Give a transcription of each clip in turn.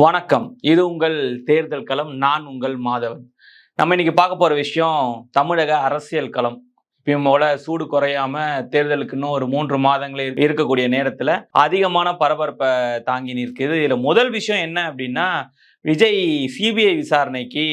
வணக்கம். இது உங்கள் தேர்தல் களம். நான் உங்கள் மாதவன். நம்ம இன்னைக்கு பார்க்க போற விஷயம் தமிழக அரசியல் களம். இப்பயும் போல சூடு குறையாம தேர்தலுக்கு இன்னும் ஒரு மூன்று மாதங்களே இருக்கக்கூடிய நேரத்துல அதிகமான பரபரப்பை தாங்கி நிற்குது. இதுல முதல் விஷயம் என்ன அப்படின்னா விஜய் சிபிஐ விசாரணைக்கு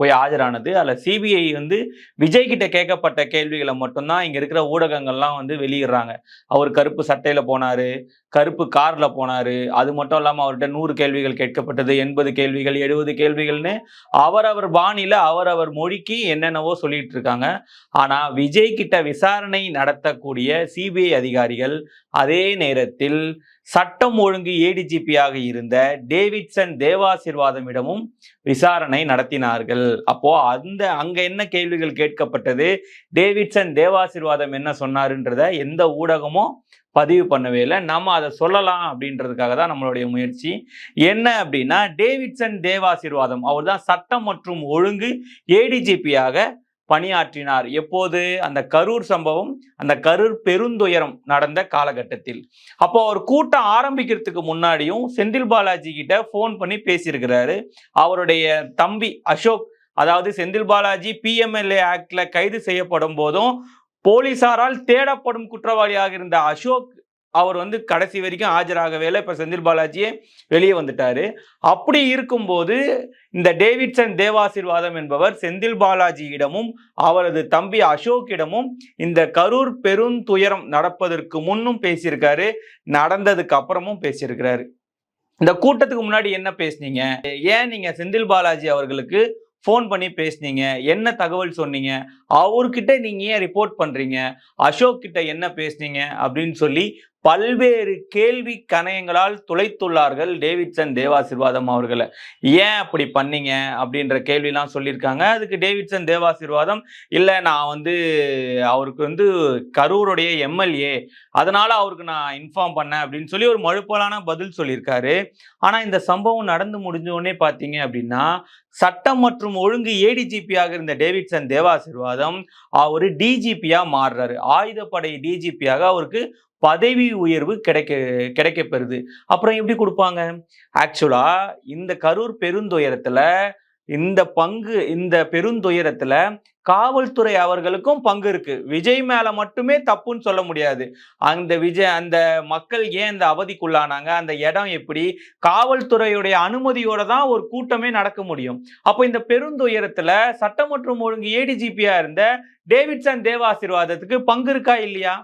போய் ஆஜரானது. அதில் சிபிஐ வந்து விஜய் கிட்ட கேட்கப்பட்ட கேள்விகளை மட்டும்தான் இங்கே இருக்கிற ஊடகங்கள்லாம் வந்து வெளியிடுறாங்க. அவர் கருப்பு சட்டையில் போனாரு கருப்பு காரில் போனாரு. அது மட்டும் இல்லாமல் அவர்கிட்ட நூறு கேள்விகள் கேட்கப்பட்டது எண்பது கேள்விகள் எழுபது கேள்விகள்னு அவரவர் பாணியில் அவரவர் மொழிக்கு என்னென்னவோ சொல்லிட்டு இருக்காங்க. ஆனால் விஜய் கிட்ட விசாரணை நடத்தக்கூடிய சிபிஐ அதிகாரிகள் அதே நேரத்தில் சட்டம் ஒழுங்கு ஏடிஜிபியாக இருந்த டேவிட்சன் தேவாசிர்வாதமிடமும் விசாரணை நடத்தினார்கள். அப்போ அந்த அங்க என்ன கேள்விகள் கேட்கப்பட்டது? டேவிட்சன் தேவாசிர்வாதம் என்ன சொன்னாருன்றத எந்த ஊடகமும் பதிவு பண்ணவே இல்லை. நம்ம அதை சொல்லலாம் அப்படின்றதுக்காக தான் நம்மளுடைய முயற்சி. என்ன அப்படின்னா டேவிட்சன் தேவாசிர்வாதம் அவர் தான் சட்டம் மற்றும் ஒழுங்கு ஏடிஜிபியாக பணியாற்றினார். எப்போது? அந்த கரூர் சம்பவம் அந்த கரூர் பெருந்துயரம் நடந்த காலகட்டத்தில். அப்போ அவர் கூட்டம் ஆரம்பிக்கிறதுக்கு முன்னாடியும் செந்தில் பாலாஜி கிட்ட ஃபோன் பண்ணி பேசியிருக்கிறாரு. அவருடைய தம்பி அசோக் அதாவது செந்தில் பாலாஜி பிஎம்எல்ஏ ஆக்டில் கைது செய்யப்படும் போதும் போலீசாரால் தேடப்படும் குற்றவாளியாக இருந்த அசோக் அவர் வந்து கடைசி வரைக்கும் ஆஜராகவே இல்லை இப்போ செந்தில் பாலாஜியே வெளியே வந்துட்டாரு. அப்படி இருக்கும்போது இந்த டேவிட்சன் தேவாசிர்வாதம் என்பவர் செந்தில் பாலாஜியிடமும் அவரது தம்பி அசோக்கிடமும் இந்த கரூர் பெருந்துயரம் நடப்பதற்கு முன்னும் பேசியிருக்காரு நடந்ததுக்கு அப்புறமும் பேசியிருக்கிறாரு. இந்த கூட்டத்துக்கு முன்னாடி என்ன பேசுனீங்க? ஏன் நீங்க செந்தில் பாலாஜி அவர்களுக்கு ஃபோன் பண்ணி பேசுனீங்க? என்ன தகவல் சொன்னீங்க? அவர்கிட்ட நீங்கள் ஏன் ரிப்போர்ட் பண்ணுறீங்க அசோக் கிட்ட என்ன பேசுனீங்க? அப்படின்னு சொல்லி பல்வேறு கேள்வி கணையங்களால் துளைத்துள்ளார்கள் டேவிட்சன் தேவாசிர்வாதம் அவர்களை. ஏன் அப்படி பண்ணீங்க? அப்படின்ற கேள்விலாம் சொல்லியிருக்காங்க. அதுக்கு டேவிட்சன் தேவாசிர்வாதம் இல்லை நான் வந்து அவருக்கு வந்து கரூருடைய எம்எல்ஏ. அதனால அவருக்கு நான் இன்ஃபார்ம் பண்ணேன். அப்படின்னு சொல்லி ஒரு மழுப்பலான பதில் சொல்லியிருக்காரு. ஆனால் இந்த சம்பவம் நடந்து முடிஞ்ச உடனே பார்த்தீங்க அப்படின்னா சட்டம் மற்றும் ஒழுங்கு ஏடிஜிபியாக இருந்த டேவிட்சன் தேவாசிர்வாதம் அவர் டிஜிபியாக மாறுறாரு. ஆயுதப்படை டிஜிபியாக அவருக்கு பதவி உயர்வு கிடைக்க கிடைக்கப்பெறுது. அப்புறம் எப்படி கொடுப்பாங்க? ஆக்சுவலாக இந்த கரூர் பெருந்துயரத்தில் இந்த பங்கு இந்த பெருந்துயரத்துல காவல்துறை அவர்களுக்கும் பங்கு இருக்கு. விஜய் மேல மட்டுமே தப்புன்னு சொல்ல முடியாது. அந்த விஜய் அந்த மக்கள் ஏன் இந்த அவதிக்குள்ளானாங்க? அந்த இடம் எப்படி? காவல்துறையுடைய அனுமதியோட தான் ஒரு கூட்டமே நடக்க முடியும். அப்போ இந்த பெருந்துயரத்துல சட்டம் மற்றும் ஒழுங்கு ஏடிஜிபியா இருந்த டேவிட்சன் தேவாசிர்வாதத்துக்கு பங்கு இருக்கா இல்லையா?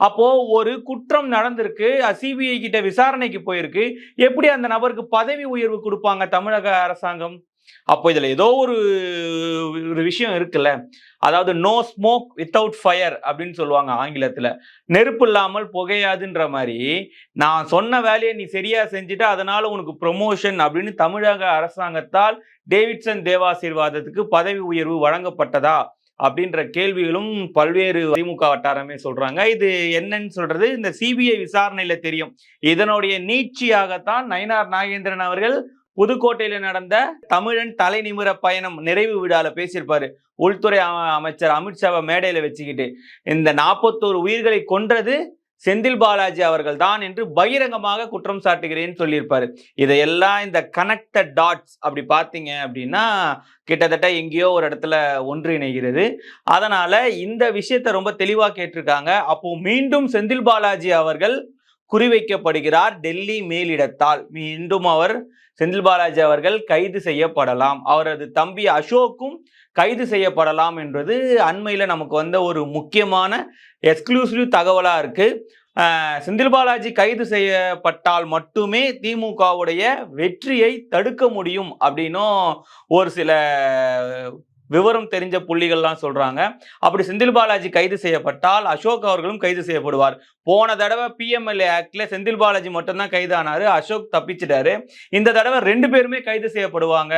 அப்போ ஒரு குற்றம் நடந்திருக்கு சிபிஐ கிட்ட விசாரணைக்கு போயிருக்கு. எப்படி அந்த நபருக்கு பதவி உயர்வு கொடுப்பாங்க தமிழக அரசாங்கம்? அப்போ இதில் ஏதோ ஒரு ஒரு விஷயம் இருக்குல்ல. அதாவது நோ ஸ்மோக் வித்தவுட் ஃபயர் அப்படின்னு சொல்லுவாங்க ஆங்கிலத்தில். நெருப்பு இல்லாமல் புகையாதுன்ற மாதிரி நான் சொன்ன வேலையை நீ சரியாக செஞ்சுட்டு அதனால் உனக்கு ப்ரொமோஷன் அப்படின்னு தமிழக அரசாங்கத்தால் டேவிட்சன் தேவாசீர்வாதத்துக்கு பதவி உயர்வு வழங்கப்பட்டதா? அப்படின்ற கேள்விகளும் பல்வேறு திமுக வட்டாரமே சொல்றாங்க. இது என்னன்னு சொல்றது இந்த சிபிஐ விசாரணையில தெரியும். இதனுடைய நீட்சியாகத்தான் நயினார் நாகேந்திரன் அவர்கள் புதுக்கோட்டையில நடந்த தமிழன் தலை நிமிர பயணம் நிறைவு விழால பேசியிருப்பாரு. உள்துறை அமைச்சர் அமித்ஷாவை மேடையில வச்சுக்கிட்டு. இந்த நாற்பத்தோரு உயிர்களை கொன்றது செந்தில் பாலாஜி அவர்கள் தான் என்று பகிரங்கமாக குற்றம் சாட்டுகிறேன்னு சொல்லியிருப்பாரு. இதையெல்லாம் இந்த கனெக்டட் டாட்ஸ் அப்படி பார்த்தீங்க அப்படின்னா கிட்டத்தட்ட எங்கேயோ ஒரு இடத்துல ஒன்றிணைகிறது அதனால இந்த விஷயத்த ரொம்ப தெளிவாக கேட்டிருக்காங்க. அப்போ மீண்டும் செந்தில் பாலாஜி அவர்கள் குறிவைக்கப்படுகிறார் டெல்லி மேலிடத்தால். மீண்டும் அவர் செந்தில் பாலாஜி அவர்கள் கைது செய்யப்படலாம். அவரது தம்பி அசோக்கும் கைது செய்யப்படலாம் என்பது அண்மையில் நமக்கு வந்த ஒரு முக்கியமான எக்ஸ்க்ளூசிவ் தகவலாக இருக்குது செந்தில் பாலாஜி கைது செய்யப்பட்டால் மட்டுமே திமுகவுடைய வெற்றியை தடுக்க முடியும் அப்படின்னும் ஒரு சில விவரம் தெரிஞ்ச புள்ளிகள்லாம் சொல்றாங்க. அப்படி செந்தில் பாலாஜி கைது செய்யப்பட்டால் அசோக் அவர்களும் கைது செய்யப்படுவார். போன தடவை பிஎம்எல்ஏ ஆக்ட்ல செந்தில் பாலாஜி மட்டும்தான் கைதானாரு அசோக் தப்பிச்சிட்டாரு. இந்த தடவை ரெண்டு பேருமே கைது செய்யப்படுவாங்க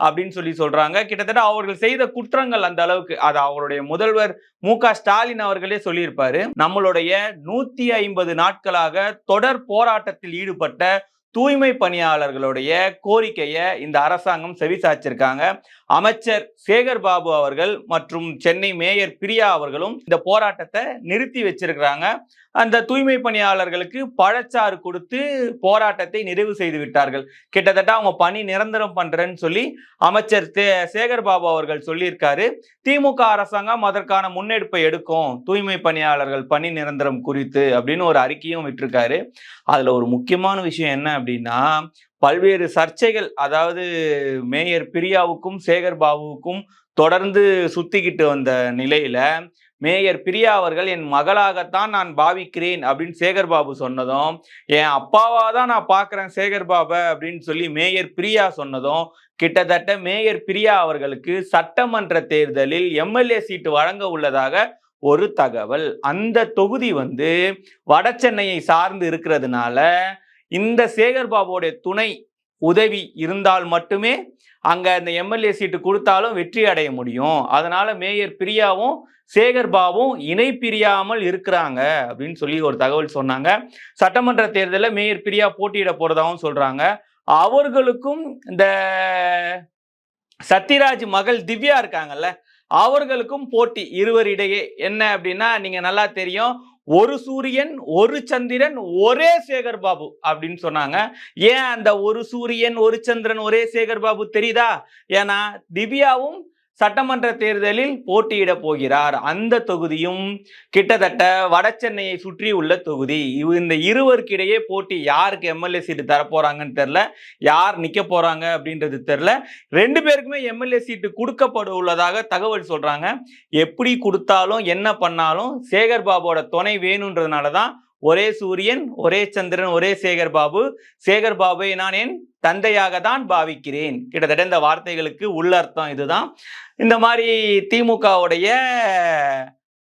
அப்படின்னு சொல்லி சொல்றாங்க. கிட்டத்தட்ட அவர்கள் செய்த குற்றங்கள் அந்த அளவுக்கு அது அவருடைய முதல்வர் மு க ஸ்டாலின் அவர்களே சொல்லியிருப்பாரு. நம்மளுடைய நூத்தி ஐம்பது நாட்களாக தொடர் போராட்டத்தில் ஈடுபட்ட தூய்மை பணியாளர்களுடைய கோரிக்கையை இந்த அரசாங்கம் செவிசாச்சிருக்காங்க அமைச்சர் சேகர் பாபு அவர்கள் மற்றும் சென்னை மேயர் பிரியா அவர்களும் இந்த போராட்டத்தை நிறுத்தி வச்சிருக்கிறாங்க. அந்த தூய்மை பணியாளர்களுக்கு பழச்சாறு கொடுத்து போராட்டத்தை நிறைவு செய்து விட்டார்கள். கிட்டத்தட்ட அவங்க பணி நிரந்தரம் பண்றேன்னு சொல்லி அமைச்சர் தே- சேகர் பாபு அவர்கள் சொல்லியிருக்காரு. திமுக அரசாங்கம் அதற்கான முன்னெடுப்பை எடுக்கும். தூய்மை பணியாளர்கள் பணி நிரந்தரம் குறித்து அப்படின்னு ஒரு அறிக்கையும் விட்டுருக்காரு. அதுல ஒரு முக்கியமான விஷயம் என்ன அப்படின்னா பல்வேறு சர்ச்சைகள் அதாவது மேயர் பிரியாவுக்கும் சேகர் பாபுவுக்கும் தொடர்ந்து சுத்திக்கிட்டு வந்த நிலையில மேயர் பிரியா அவர்கள் என் மகளாகத்தான் நான் பாவிக்கிறேன் அப்படின்னு சேகர் பாபு சொன்னதும் என் அப்பாவா தான் நான் பார்க்குறேன் சேகர் பாபை அப்படின்னு சொல்லி மேயர் பிரியா சொன்னதும் கிட்டத்தட்ட மேயர் பிரியா அவர்களுக்கு சட்டமன்ற தேர்தலில் எம்எல்ஏ சீட்டு வழங்க உள்ளதாக ஒரு தகவல். அந்த தொகுதி வந்து வட சென்னையை சார்ந்து இருக்கிறதுனால இந்த சேகர் பாபுவோட துணை உதவி இருந்தால் மட்டுமே அங்கே அந்த எம்எல்ஏ சீட்டு கொடுத்தாலும் வெற்றி அடைய முடியும். அதனால மேயர் பிரியாவும் சேகர் பாபுவும் இணை பிரியாமல் இருக்கிறாங்க அப்படின்னு சொல்லி ஒரு தகவல் சொன்னாங்க. சட்டமன்ற தேர்தலில் மேயர் பிரியா போட்டியிட போறதாகவும் சொல்றாங்க. அவர்களுக்கும் இந்த சத்யராஜ் மகள் திவ்யா இருக்காங்கல்ல அவர்களுக்கும் போட்டி இருவரிடையே. என்ன அப்படின்னா நீங்க நல்லா தெரியும் ஒரு சூரியன் ஒரு சந்திரன் ஒரே சேகர் பாபு அப்படின்னு சொன்னாங்க. ஏன் அந்த ஒரு சூரியன் ஒரு சந்திரன் ஒரே சேகர் பாபு தெரியுதா? ஏன்னா திவ்யாவும் சட்டமன்ற தேர்தலில் போட்டியிட போகிறார். அந்த தொகுதியும் கிட்டத்தட்ட வட சென்னையை சுற்றி உள்ள தொகுதி. இந்த இருவருக்கிடையே போட்டி யாருக்கு எம்எல்ஏ சீட்டு தரப்போறாங்கன்னு தெரில யார் நிற்க போறாங்க அப்படின்றது தெரில ரெண்டு பேருக்குமே எம்எல்ஏ சீட்டு கொடுக்கப்பட உள்ளதாக தகவல் சொல்றாங்க. எப்படி கொடுத்தாலும் என்ன பண்ணாலும் சேகர் பாபுவோட துணை வேணுன்றதுனால தான் ஒரே சூரியன் ஒரே சந்திரன் ஒரே சேகர் பாபு. சேகர் பாபுவை நான் என் தந்தையாக தான் பாவிக்கிறேன். கிட்டத்தட்ட இந்த வார்த்தைகளுக்கு உள்ளர்த்தம் இதுதான். இந்த மாதிரி திமுகவுடைய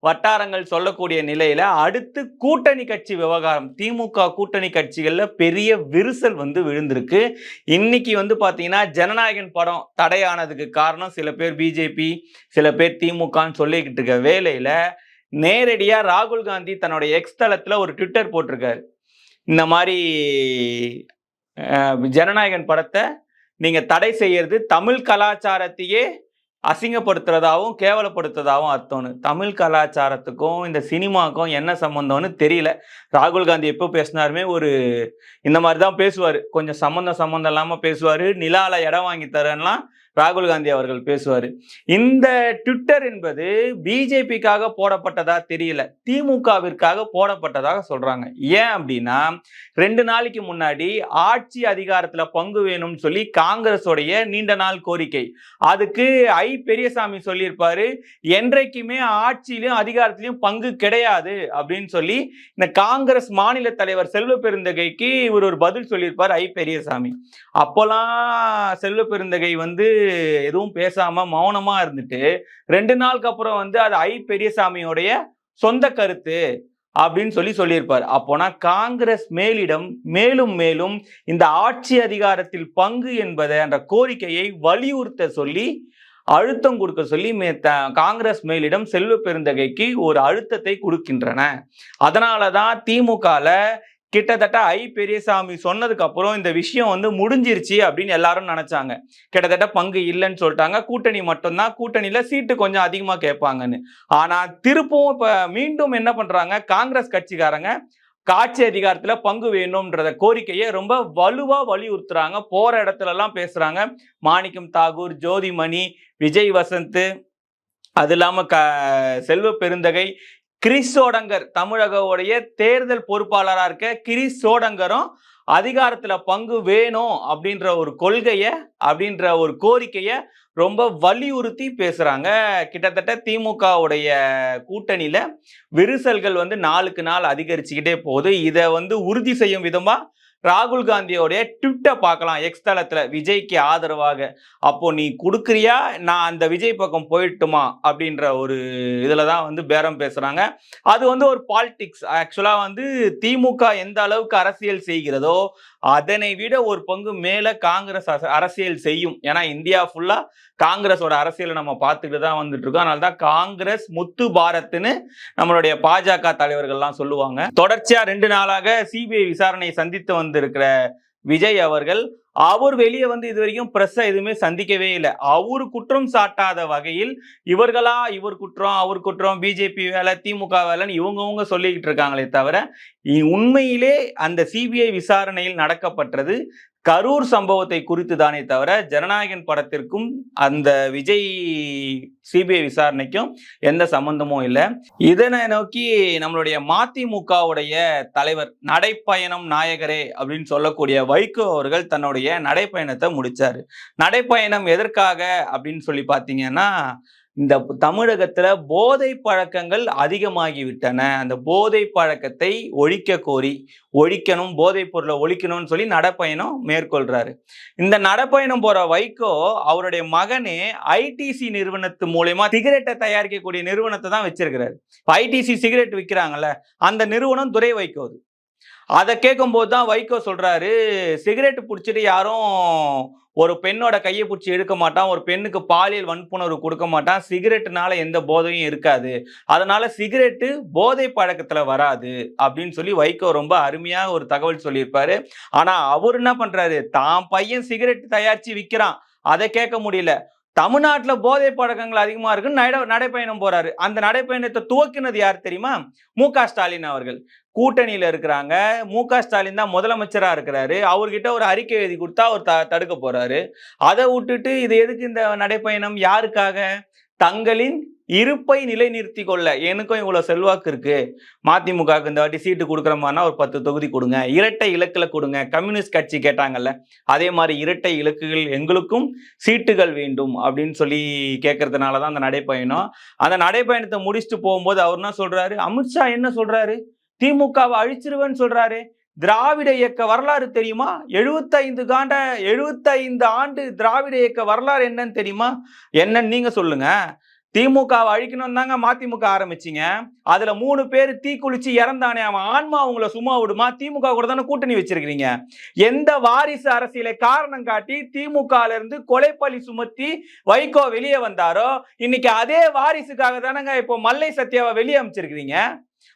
வட்டாரங்கள் சொல்லக்கூடிய நிலையில அடுத்து கூட்டணி கட்சி விவகாரம். திமுக கூட்டணி கட்சிகளில் பெரிய விரிசல் வந்து விழுந்திருக்கு. இன்னைக்கு வந்து பார்த்தீங்கன்னா ஜனநாயகன் படம் தடையானதுக்கு காரணம் சில பேர் பிஜேபி சில பேர் திமுகன்னு சொல்லிக்கிட்டு இருக்க வேலையில நேரடியாக ராகுல் காந்தி தன்னுடைய எக்ஸ் தளத்தில் ஒரு ட்விட்டர் போட்டிருக்காரு. இந்த மாதிரி ஜனநாயகன் படத்தை நீங்கள் தடை செய்யறது தமிழ் கலாச்சாரத்தையே அசிங்கப்படுத்துறதாகவும் கேவலப்படுத்துறதாகவும் அர்த்தம்னு. தமிழ் கலாச்சாரத்துக்கும் இந்த சினிமாக்கும் என்ன சம்மந்தம்னு தெரியல. ராகுல் காந்தி எப்போ பேசினாருமே ஒரு இந்த மாதிரி தான் பேசுவார். கொஞ்சம் சம்மந்தம் சம்மந்தம் இல்லாமல் பேசுவார். நிலாவில் இடம் வாங்கி தரேன்லாம் ராகுல் காந்தி அவர்கள் பேசுவார். இந்த ட்விட்டர் என்பது பிஜேபிக்காக போடப்பட்டதா தெரியல. திமுகவிற்காக போடப்பட்டதாக சொல்றாங்க. ஏன் அப்படின்னா ரெண்டு நாளைக்கு முன்னாடி ஆட்சி அதிகாரத்துல பங்கு வேணும்னு சொல்லி காங்கிரஸோடைய நீண்ட நாள் கோரிக்கை. அதுக்கு ஐ பெரியசாமி சொல்லியிருப்பாரு என்றைக்குமே ஆட்சியிலும் அதிகாரத்திலையும் பங்கு கிடையாது அப்படின்னு சொல்லி இந்த காங்கிரஸ் மாநில தலைவர் செல்வ பெருந்தகைக்கு இவர் ஒரு பதில் சொல்லியிருப்பார் ஐ பெரியசாமி. அப்போலாம் செல்வ பெருந்தகை வந்து எதுவும் பேசாம மௌனமா இருந்துட்டு ரெண்டு நாளுக்கு அப்புறம் வந்து அது ஐ பெரியசாமியோடைய சொந்த கருத்து அப்படின்னு சொல்லி சொல்லியிருப்பார். அப்போனா காங்கிரஸ் மேலிடம் மேலும் மேலும் இந்த ஆட்சி அதிகாரத்தில் பங்கு என்பதை என்ற கோரிக்கையை வலியுறுத்த சொல்லி அழுத்தம் கொடுக்க சொல்லி மே- காங்கிரஸ் மேலிடம் செல்வ பெருந்தகைக்கு ஒரு அழுத்தத்தை கொடுக்கின்றன. அதனால தான் திமுகல கிட்டத்தட்ட ஐ பெரியசாமி சொன்னதுக்கு அப்புறம் இந்த விஷயம் வந்து முடிஞ்சிருச்சு அப்படின்னு எல்லாரும் நினைச்சாங்க. கிட்டத்தட்ட பங்கு இல்லைன்னு சொல்லிட்டாங்க. கூட்டணி மட்டும்தான். கூட்டணியில சீட்டு கொஞ்சம் அதிகமா கேட்பாங்கன்னு. ஆனா திருப்பவும் இப்ப மீண்டும் என்ன பண்றாங்க? காங்கிரஸ் கட்சிக்காரங்க காட்சி அதிகாரத்துல பங்கு வேணும்ன்றத கோரிக்கையை ரொம்ப வலுவா வலியுறுத்துறாங்க. போற இடத்துல எல்லாம் பேசுறாங்க. மாணிக்கம் தாகூர் ஜோதிமணி விஜய் வசந்த். அது இல்லாம க செல்வ பெருந்தகை கிறிஸ் சோடங்கர் தமிழகவுடைய தேர்தல் பொறுப்பாளராக இருக்க கிறிஸ் சோடங்கரும் அதிகாரத்துல பங்கு வேணும் அப்படின்ற ஒரு கொள்கைய அப்படின்ற ஒரு கோரிக்கைய ரொம்ப வலியுறுத்தி பேசுறாங்க. கிட்டத்தட்ட திமுகவுடைய கூட்டணியில விரிசல்கள் வந்து நாளுக்கு நாள் அதிகரிச்சுக்கிட்டே போகுது. இதை வந்து உறுதி செய்யும் விதமா ராகுல் காந்தியோடைய ட்விட்டை பார்க்கலாம். எக்ஸ் தளத்தில் விஜய்க்கு ஆதரவாக. அப்போ நீ கொடுக்குறியா? நான் அந்த விஜய் பக்கம் போயிட்டுமா? அப்படின்ற ஒரு இதில் தான் வந்து பேரம் பேசுகிறாங்க அது வந்து ஒரு பாலிடிக்ஸ் ஆக்சுவலாக வந்து திமுக எந்த அளவுக்கு அரசியல் செய்கிறதோ அதனை விட ஒரு பங்கு மேல காங்கிரஸ் அரசியல் செய்யும். ஏன்னா இந்தியா ஃபுல்லா காங்கிரஸோட அரசியலை நம்ம பார்த்துக்கிட்டு தான் வந்துட்டு இருக்கோம் அதனால தான் காங்கிரஸ் முத்து பாரத்னு நம்மளுடைய பாஜக தலைவர்கள்லாம் சொல்லுவாங்க. தொடர்ச்சியா ரெண்டு நாளாக சிபிஐ விசாரணையை சந்தித்து வந்திருக்கிற விஜய் அவர்கள் அவர் வெளியே வந்து இது வரைக்கும் பிரஸ்ஸை எதுவுமே சந்திக்கவே இல்லை. அவர் குற்றம் சாட்டாத வகையில் இவர்களா இவர் குற்றம் அவர் குற்றம் பிஜேபி வேலை திமுக வேலைன்னு இவங்கவுங்க சொல்லிக்கிட்டு இருக்காங்களே தவிர உண்மையிலே அந்த சிபிஐ விசாரணையில் நடக்கப்பட்டது கரூர் சம்பவத்தை குறித்து தானே தவிர ஜனநாயகன் படத்திற்கும் அந்த விஜய் சிபிஐ விசாரணைக்கும் எந்த சம்பந்தமும் இல்லை. இதனை நோக்கி நம்மளுடைய மதிமுகவுடைய தலைவர் நடைப்பயணம் நாயகரே அப்படின்னு சொல்லக்கூடிய வைகோ அவர்கள் தன்னுடைய நடைப்பயணத்தை முடிச்சாரு. நடைப்பயணம் எதற்காக அப்படின்னு சொல்லி பார்த்தீங்கன்னா இந்த தமிழகத்துல போதை பழக்கங்கள் அதிகமாகிவிட்டன. அந்த போதை பழக்கத்தை ஒழிக்க கோரி ஒழிக்கணும் போதைப் பொருளை ஒழிக்கணும்னு சொல்லி நடைப்பயணம் மேற்கொள்றாரு. இந்த நடைப்பயணம் போற வைகோ அவருடைய மகனே ஐடிசி நிறுவனத்து மூலயமா சிகரெட்டை தயாரிக்கக்கூடிய நிறுவனத்தை தான் வச்சிருக்கிறாரு. ஐடிசி சிகரெட் விற்கிறாங்கல்ல அந்த நிறுவனம் துறை வைக்கோது அதை கேட்கும்போது தான் வைகோ சொல்கிறாரு சிகரெட் பிடிச்சிட்டு யாரும் ஒரு பெண்ணோட கையை பிடிச்சி எடுக்க மாட்டான் ஒரு பெண்ணுக்கு பாலியல் வன்புணர்வு கொடுக்க மாட்டான் சிகரெட்டுனால எந்த போதையும் இருக்காது. அதனால சிகரெட்டு போதை பழக்கத்தில் வராது. அப்படின்னு சொல்லி வைகோ ரொம்ப அருமையாக ஒரு தகவல் சொல்லியிருப்பாரு. ஆனால் அவர் என்ன பண்ணுறாரு தான் பையன் சிகரெட் தயாரித்து விற்கிறான் அதை கேட்க முடியல. தமிழ்நாட்டில் போதை பழக்கங்கள் அதிகமாக இருக்குன்னு நடைப்பயணம் போறாரு. அந்த நடைப்பயணத்தை துவக்கினது யார் தெரியுமா? மு க ஸ்டாலின் அவர்கள். கூட்டணியில் இருக்கிறாங்க. மு க ஸ்டாலின் தான் முதலமைச்சராக இருக்கிறாரு. அவர்கிட்ட ஒரு அறிக்கை எழுதி கொடுத்தா அவர் த தடுக்க போறாரு. அதை விட்டுட்டு இது எதுக்கு இந்த நடைப்பயணம்? யாருக்காக? தங்களின் இருப்பை நிலைநிறுத்தி கொள்ள எனக்கும் இவ்வளோ செல்வாக்கு இருக்கு. மதிமுகவுக்கு இந்த வாட்டி சீட்டு கொடுக்குற மாதிரினா ஒரு பத்து தொகுதி கொடுங்க. இரட்டை இலக்கில் கொடுங்க. கம்யூனிஸ்ட் கட்சி கேட்டாங்கல்ல அதே மாதிரி இரட்டை இலக்குகள் எங்களுக்கும் சீட்டுகள் வேண்டும் அப்படின்னு சொல்லி கேட்கறதுனால தான் அந்த நடைப்பயணம். அந்த நடைப்பயணத்தை முடிச்சுட்டு போகும்போது அவர் என்ன சொல்றாரு? அமித்ஷா என்ன சொல்றாரு? திமுகவை அழிச்சிருவேன்னு சொல்றாரு. திராவிட இயக்க வரலாறு தெரியுமா? எழுபத்தைந்து காண்ட எழுபத்தைந்து ஆண்டு திராவிட இயக்க வரலாறு என்னன்னு தெரியுமா? என்னன்னு நீங்க சொல்லுங்க. திமுகவை அழிக்கணும் தாங்க மதிமுக ஆரம்பிச்சீங்க. அதுல மூணு பேர் தீக்குளிச்சு இறந்தானே அவன் ஆன்மா அவங்கள சும்மா விடுமா? திமுக கூட தானே கூட்டணி வச்சிருக்கிறீங்க. எந்த வாரிசு அரசியலை காரணம் காட்டி திமுக இருந்து கொலைப்பழி சுமத்தி வைகோ வெளியே வந்தாரோ இன்னைக்கு அதே வாரிசுக்காக தானங்க இப்போ மல்லை சத்யாவை வெளியே அமைச்சிருக்கிறீங்க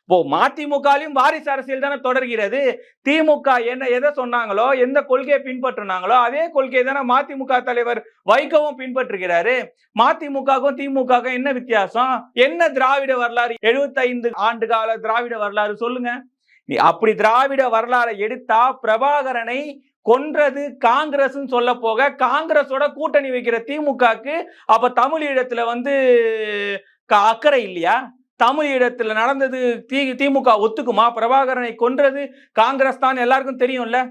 இப்போ மதிமுகலையும் வாரிசு அரசியல் தானே தொடர்கிறது. திமுக என்ன எதை சொன்னாங்களோ எந்த கொள்கையை பின்பற்றினாங்களோ அதே கொள்கையை தானே மதிமுக தலைவர் வைகோவும் பின்பற்றுகிறாரு. மதிமுகவுக்கும் திமுகவுக்கும் என்ன வித்தியாசம்? என்ன திராவிட வரலாறு? 75 ஆண்டு கால திராவிட வரலாறு சொல்லுங்க. நீ அப்படி திராவிட வரலாறை எடுத்தா பிரபாகரனை கொன்றது காங்கிரஸ் சொல்ல போக காங்கிரஸோட கூட்டணி வைக்கிற திமுகக்கு அப்ப தமிழீழத்துல வந்து க- அக்கறை இல்லையா? தமிழ் இடத்துல நடந்தது தி திமுக ஒத்துக்குமா? பிரபாகரனை கொன்றது காங்கிரஸ் தான் எல்லாருக்கும் தெரியும்ல.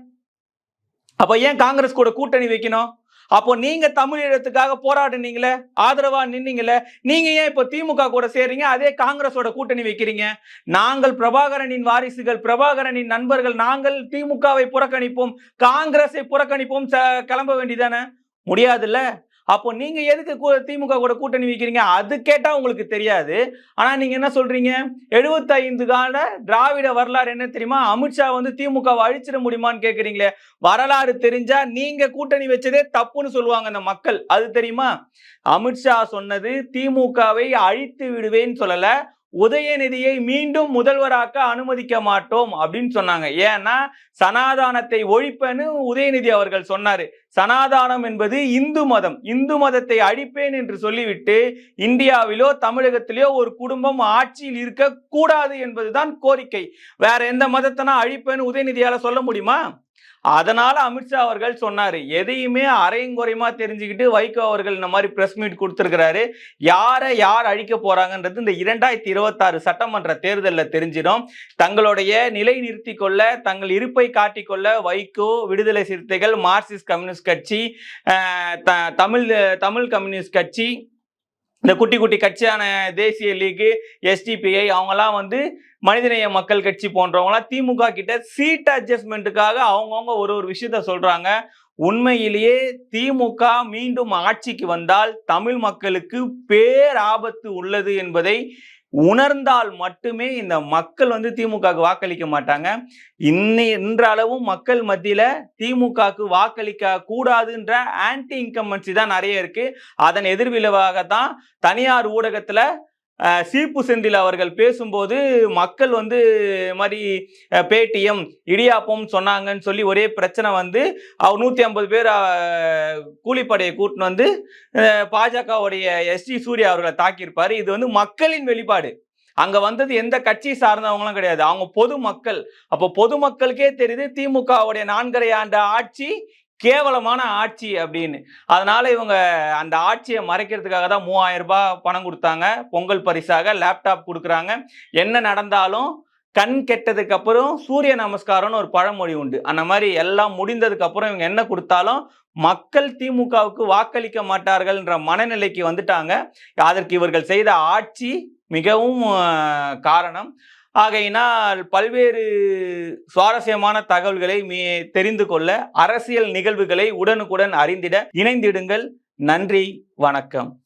அப்ப ஏன் காங்கிரஸ் கூட கூட்டணி வைக்கணும்? அப்போ நீங்க தமிழீழத்துக்காக போராடினீங்களே ஆதரவா நின்னீங்களே நீங்க ஏன் இப்போ திமுக கூட சேர்றீங்க அதே காங்கிரஸோட கூட்டணி வைக்கிறீங்க? நாங்கள் பிரபாகரனின் வாரிசுகள் பிரபாகரனின் நண்பர்கள் நாங்கள் திமுகவை புறக்கணிப்போம் காங்கிரஸை புறக்கணிப்போம் ச- கிளம்ப வேண்டியதானே? முடியாதுல்ல? அப்போ நீங்க எதுக்கு கூ- திமுக கூட கூட்டணி வைக்கிறீங்க? அது கேட்டா உங்களுக்கு தெரியாது. ஆனா நீங்க என்ன சொல்றீங்க? 75 கால திராவிட வரலாறு என்ன தெரியுமா? அமித்ஷா வந்து திமுகவை அழிச்சிட முடியுமான்னு கேக்குறீங்களே. வரலாறு தெரிஞ்சா நீங்க கூட்டணி வச்சதே தப்புன்னு சொல்லுவாங்க அந்த மக்கள். அது தெரியுமா? அமித்ஷா சொன்னது திமுகவை அழித்து விடுவேன்னு சொல்லல. உதயநிதியை மீண்டும் முதல்வராக்க அனுமதிக்க மாட்டோம் அப்படின்னு சொன்னாங்க. ஏன்னா சனாதானத்தை ஒழிப்பேன்னு உதயநிதி அவர்கள் சொன்னாரு. சனாதானம் என்பது இந்து மதம். இந்து மதத்தை அழிப்பேன் என்று சொல்லிவிட்டு இந்தியாவிலோ தமிழகத்திலோ ஒரு குடும்பம் ஆட்சியில் இருக்க கூடாது என்பதுதான் கோரிக்கை. வேற எந்த மதத்தினா அழிப்பேன்னு உதயநிதியால சொல்ல முடியுமா? அதனால அமித்ஷா அவர்கள் சொன்னாரு எதையுமே அரையும் குறையுமா தெரிஞ்சுக்கிட்டு வைகோ அவர்கள் இந்த மாதிரி பிரஸ் மீட் கொடுத்துருக்கிறாரு. யாரை யார் அழிக்க போறாங்கன்றது இந்த இரண்டாயிரத்தி இருபத்தாறு சட்டமன்ற தேர்தலில் தெரிஞ்சிடும். தங்களுடைய நிலை நிறுத்தி கொள்ள தங்கள் இருப்பை காட்டிக்கொள்ள வைகோ விடுதலை சிறுத்தைகள் மார்க்சிஸ்ட் கம்யூனிஸ்ட் கட்சி த- தமிழ் தமிழ் கம்யூனிஸ்ட் கட்சி இந்த குட்டி குட்டி கட்சியான தேசிய லீக்கு எஸ்டிபிஐ அவங்கெல்லாம் வந்து மனிதநேய மக்கள் கட்சி போன்றவங்களாம் திமுக கிட்ட சீட் அட்ஜஸ்ட்மெண்ட்டுக்காக அவங்கவுங்க ஒரு ஒரு விஷயத்த சொல்றாங்க. உண்மையிலேயே திமுக மீண்டும் ஆட்சிக்கு வந்தால் தமிழ் மக்களுக்கு பேராபத்து உள்ளது என்பதை உணர்ந்தால் மட்டுமே இந்த மக்கள் வந்து திமுகவுக்கு வாக்களிக்க மாட்டாங்க. இன்னை இன்றளவும் மக்கள் மத்தியில திமுகவுக்கு வாக்களிக்க கூடாதுன்ற ஆன்டி இன்கம்பன்சி தான் நிறைய இருக்கு. அதன் எதிர்விளைவாக தான் தனியார் ஊடகத்துல சீப்பு செந்தில் அவர்கள் பேசும்போது மக்கள் வந்து மாதிரி பேடிஎம் இடியாப்பம் சொன்னாங்கன்னு சொல்லி ஒரே பிரச்சனை வந்து அவர் நூற்றி ஐம்பது பேர் கூலிப்படையை கூட்டின்னு வந்து பாஜகவுடைய எஸ்டி சூர்யா அவர்களை தாக்கியிருப்பார். இது வந்து மக்களின் வெளிப்பாடு. அங்க வந்தது எந்த கட்சி சார்ந்தவங்களும் கிடையாது. அவங்க பொதுமக்கள். அப்போ பொதுமக்களுக்கே தெரியுது திமுகவுடைய நான்கரை ஆண்டு ஆட்சி கேவலமான ஆட்சி அப்படின்னு. அதனால இவங்க அந்த ஆட்சியை மறைக்கிறதுக்காக தான் மூவாயிரம் ரூபாய் பணம் கொடுத்தாங்க. பொங்கல் பரிசாக லேப்டாப் கொடுக்குறாங்க. என்ன நடந்தாலும் கண் கெட்டதுக்கு அப்புறம் சூரிய நமஸ்காரம்னு ஒரு பழமொழி உண்டு. அந்த மாதிரி எல்லாம் முடிந்ததுக்கு அப்புறம் இவங்க என்ன கொடுத்தாலும் மக்கள் திமுகவுக்கு வாக்களிக்க மாட்டார்கள்ன்ற மனநிலைக்கு வந்துட்டாங்க. அதற்கு இவர்கள் செய்த ஆட்சி மிகவும் காரணம். ஆகையினால் பல்வேறு சுவாரஸ்யமான தகவல்களை தெரிந்து கொள்ள அரசியல் நிகழ்வுகளை உடனுக்குடன் அறிந்திட இணைந்திடுங்கள். நன்றி வணக்கம்.